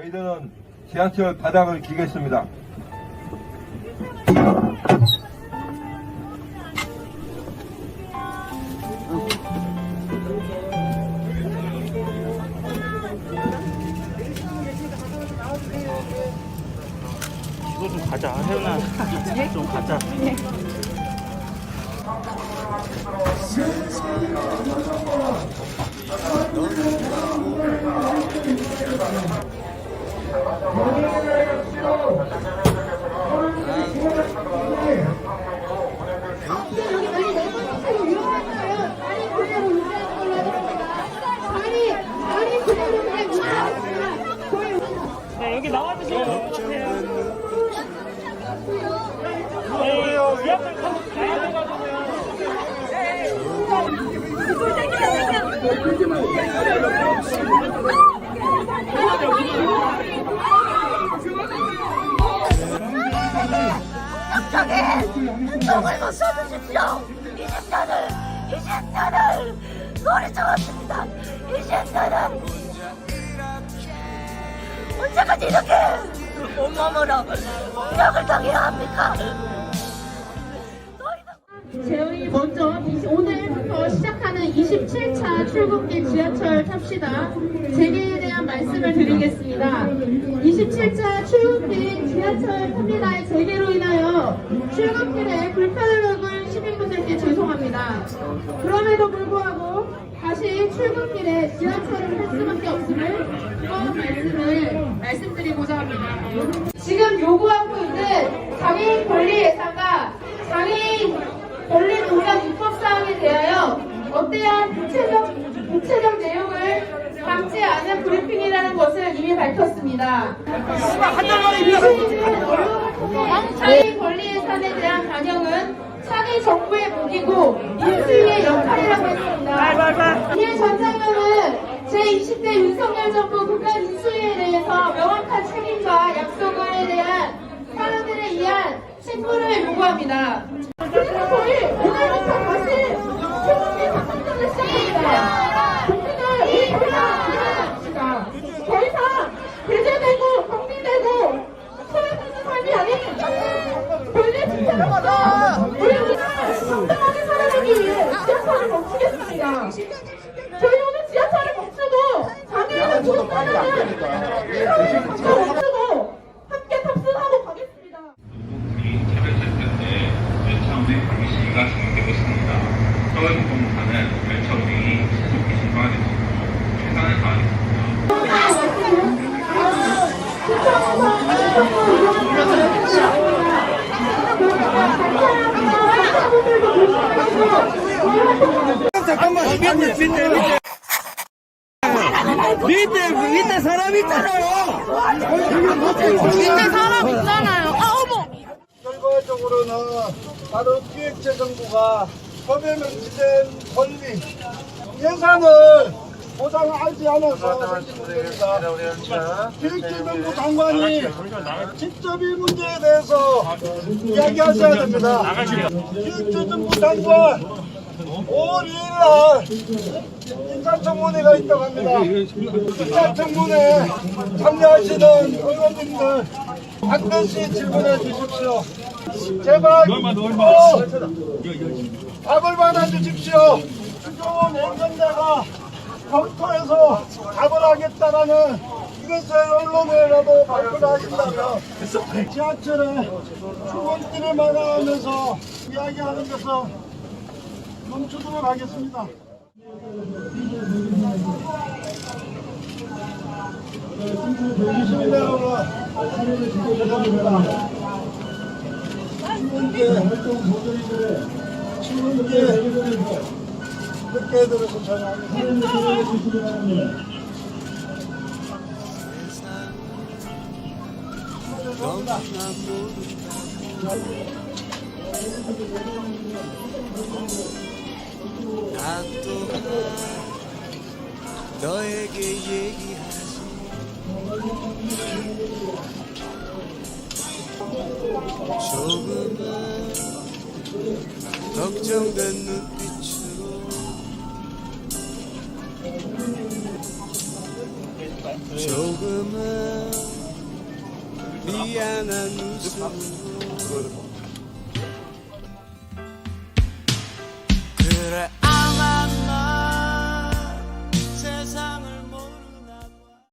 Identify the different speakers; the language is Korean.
Speaker 1: 저희들은 지하철 바닥을 기겠습니다.
Speaker 2: 이거 좀 가자, 혜연아. 좀 가자.
Speaker 3: 갑자기 똥을 못 써주십시오. 20년을, 20년을 노래 적었습니다. 20년을 언제까지 이렇게 온몸으로 공격을 당해야 합니까?
Speaker 4: 오늘부터 시작하는 27차 출근길 지하철 탑시다. 재개에 대한 말씀을 드리겠습니다. 27차 출근길 지하철 탑니다의 재개로 인하여 출근길에 불편을 겪은 시민분들께 죄송합니다. 그럼에도 불구하고 다시 출근길에 지하철을 탈 수밖에 없음을 꼭 말씀을 말씀드리고자 합니다. 지금 요구하고 있는 장애인 권리 예산과 장애인 권리 입법사항에 대하여 어떠한 구체적, 구체적 내용을 담지 않은 브리핑이라는 것을 이미 밝혔습니다. 언론을 통해 장애인 권리 예산에 대한 반영은 차기 정부의 무기고 인수위의 역할이라고 했습니다. 이에 전 장관은 제20대 윤석열 정부 국가 인수위에 대해서 명확한 책임과 약속에 대한 사람들에 의한 책무를 요구합니다. 그래서 저희 오늘부터 다시 최고의 작성전을 시작합니다. 국민을 위해서 더 이상 배제되고 경비되고 소외되는 삶이 아닌 권리 집회로서 우리 우리가 정당하게 살아가기 위해 지하철을 멈추겠습니다. 저희 오늘 지하철을 멈추고 장애인을 조사하는 사람을 멈추고 함께 탑승하고 가겠습니다.
Speaker 5: 우리 차별차별때 열차 운행 방해 시기가 진행되고 있습니다. 서울교통공사는 열차 운행이 신속히 진행되도록 최선을 다하겠습니다.
Speaker 6: 밑에 밑에 사람 있잖아요.
Speaker 7: 결과적으로는 바로 기획재정부가 법에 명시된 권리, 예산을 보장하지 않아서 생긴 문제입니다. 기획재정부 장관이 직접 이 문제에 대해서 이야기하셔야 됩니다. 기획재정부 장관 5월 2일 날 인사청문회가 있다고 합니다. 인사청문회 참여하시는 의원님들 반드시 질문해 주십시오. 제발 꼭 답을 받아 주십시오. 주종원 행정자가 검토해서 답을 하겠다라는 이것을 언론에라도 발표를 하신다면 지하철에 출근길을 마감하면서 이야기하는 것은 멈추도록 하겠습니다. 시민 여러분, 죄송합니다. 신문계, 신문계, 늦게 들어서 전화합니다.
Speaker 6: 난 또한 너에게 얘기하지 조금은 걱정된 눈빛으로 조금은 미안한 웃음 그래